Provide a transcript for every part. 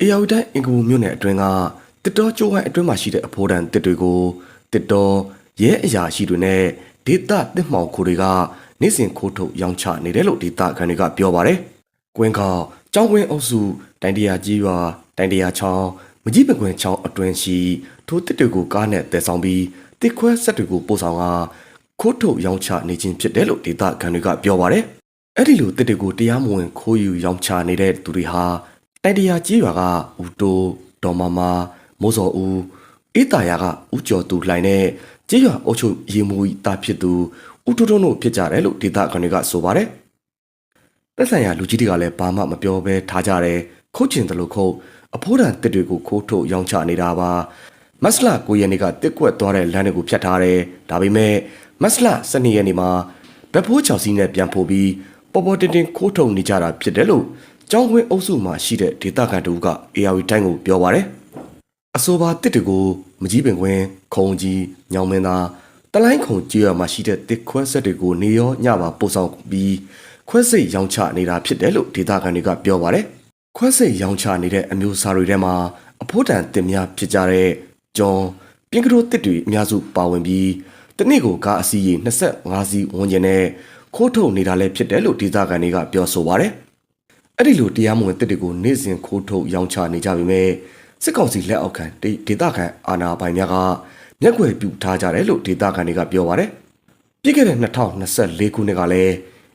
အေယာဝတီတိုင်းအင်္ဂဘူမြို့နယ်အတွင်းကတစ်တော်ကျိုးဝိုင်းအတွင်းမှာရှိတဲ့အဖိုးတန်တစ်တွေကိုတစ်တော်ရဲအရာရှိတွေနဲ့ဒေသတစ်မှောင်ခိုတွေကနေ့စဉ်ခိုးထုတ်ရောင်းချနေတယ်လို့ဒေသခံတွေကပြောပါတယ်။ကွင်းခေါကျောင်းကွင်းအုပ်စုတိုင်တရာကြီးရွာတိုင်တရာချောင်းမကြီးပကွင်ချောင်းအတွင်းရှိထိုတစ်တွေကိုကားနဲ့တည်ဆောင်ပြီးတစ်ခွဲဆက်တွေကိုပို့ဆောင်ကခိုးထုတ်ရောင်းချနေခြင်းဖြစ်တယ်လို့ဒေသခံတွေကပြောပါတယ်။အဲ့ဒီလိုတစ်တွေကိုတရားမဝင်ခိုးယူရောင်းချနေတဲ့သူတွေဟာ တိုင်တရာကြီးရွာကဦးတိုးဒေါ်မမမိုးစော်ဦးအေးတာယာကဦးကျော်သူလှိုင်နဲ့ကြေးရွာအုပ်ချုပ်ရေးမှုတာဖြစ်သူဦးတိုးတိုးတို့ဖြစ်ကြတယ်လို့ဒေသခံတွေကဆိုပါတယ်။တက်ဆိုင်ရာလူကြီးတွေကလည်းဘာမှမပြောဘဲထားကြတယ်ခုတ်ချင်တယ်လို့ခုတ်အဖိုးတန်တစ်တွေကိုခိုးထုတ်ရောင်းချနေတာပါမတ်စလာ9ရက်နေ့ကတစ်ကွက်သွားတဲ့လမ်းတွေကိုဖြတ်ထားတယ်ဒါပေမဲ့မတ်စလာ12ရက်နေ့မှာဗက်ဖိုးချောင်စီနဲ့ပြန်ဖို့ပြီးပေါ်ပေါ်တင်တင်ခိုးထုတ်နေကြတာဖြစ်တယ်လို့ ကျောင်းခွင်းအုပ်စုမှာရှိတဲ့ဒေသခံတို့က AR တိုင်းကိုပြောပါတယ်။အဆိုပါတစ်တကူမကြီးပင်ကွင်းခုံကြီးညောင်မင်းသားတလိုင်းခုံကြီးရမှာရှိတဲ့တစ်ခွဲဆက်တွေကိုနေရောညပါပို့ဆောင်ပြီးခွဲစိတ်ရောင်းချနေတာဖြစ်တယ်လို့ဒေသခံတွေကပြောပါတယ်။ခွဲစိတ်ရောင်းချနေတဲ့အမျိုးအစားတွေထဲမှာအဖို့တန်တင်များဖြစ်ကြတဲ့ကျော်ပြင်ကတိုတစ်တွေအများစုပါဝင်ပြီးတနေ့ကိုကားအစီးရေ25စီးဝန်းကျင်နဲ့ခိုးထုတ်နေတာလည်းဖြစ်တယ်လို့ဒေသခံတွေကပြောဆိုပါတယ်။ အဲ့ဒီလိုတရားမဝင်တစ်တွေကိုနေ့စဉ်ခိုးထုတ်ရောင်းချနေကြပေမဲ့စစ်ကောင်စီလက်အောက်ခံဒေဒေသခံအာဏာပိုင်များကမျက်ွယ်ပြူထားကြတယ်လို့ဒေသခံတွေကပြောပါတယ်။ပြီးခဲ့တဲ့2024ခုနှစ်ကလည်း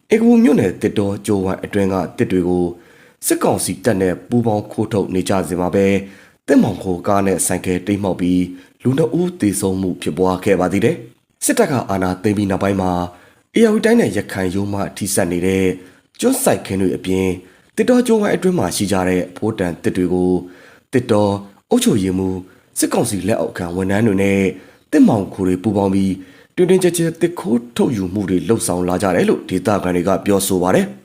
အေကဘူမြို့နယ်တစ်တော်ကျိုးဝိုင်းအတွင်းကတစ်တွေကိုစစ်ကောင်စီတပ်နဲ့ပူးပေါင်းခိုးထုတ်နေကြစဉ်မှာပဲတစ်မောင်ခိုကားနဲ့ဆိုင်ကယ်တိမ်းမှောက်ပြီးလူနှစ်ဦးသေဆုံးမှုဖြစ်ပွားခဲ့ပါသေးတယ်။စစ်တပ်ကအာဏာသိမ်းပြီးနောက်ပိုင်းမှာအေယာဝတီတိုင်းနဲ့ရခိုင်ရုံးမှထိစပ်နေတဲ့ကျွန်းဆိုင်ခင်းတွေအပြင် တစ်တော်ကျိုးဝိုင်းအတွင်းမှာရှိကြတဲ့ဖိုးတန်တစ်တွေကိုတစ်တော်အုတ်ချိုရည်မှုစစ်ကောင်စီလက်အောက်ခံဝန်ထမ်းတွေနဲ့တစ်မောင်ခိုတွေပူးပေါင်းပြီးတွင်တွင်ကြဲကြဲတစ်ခိုးထုတ်ယူမှုတွေလှုပ်ဆောင်လာကြတယ်လို့ဒေသခံတွေကပြောဆိုပါတယ်။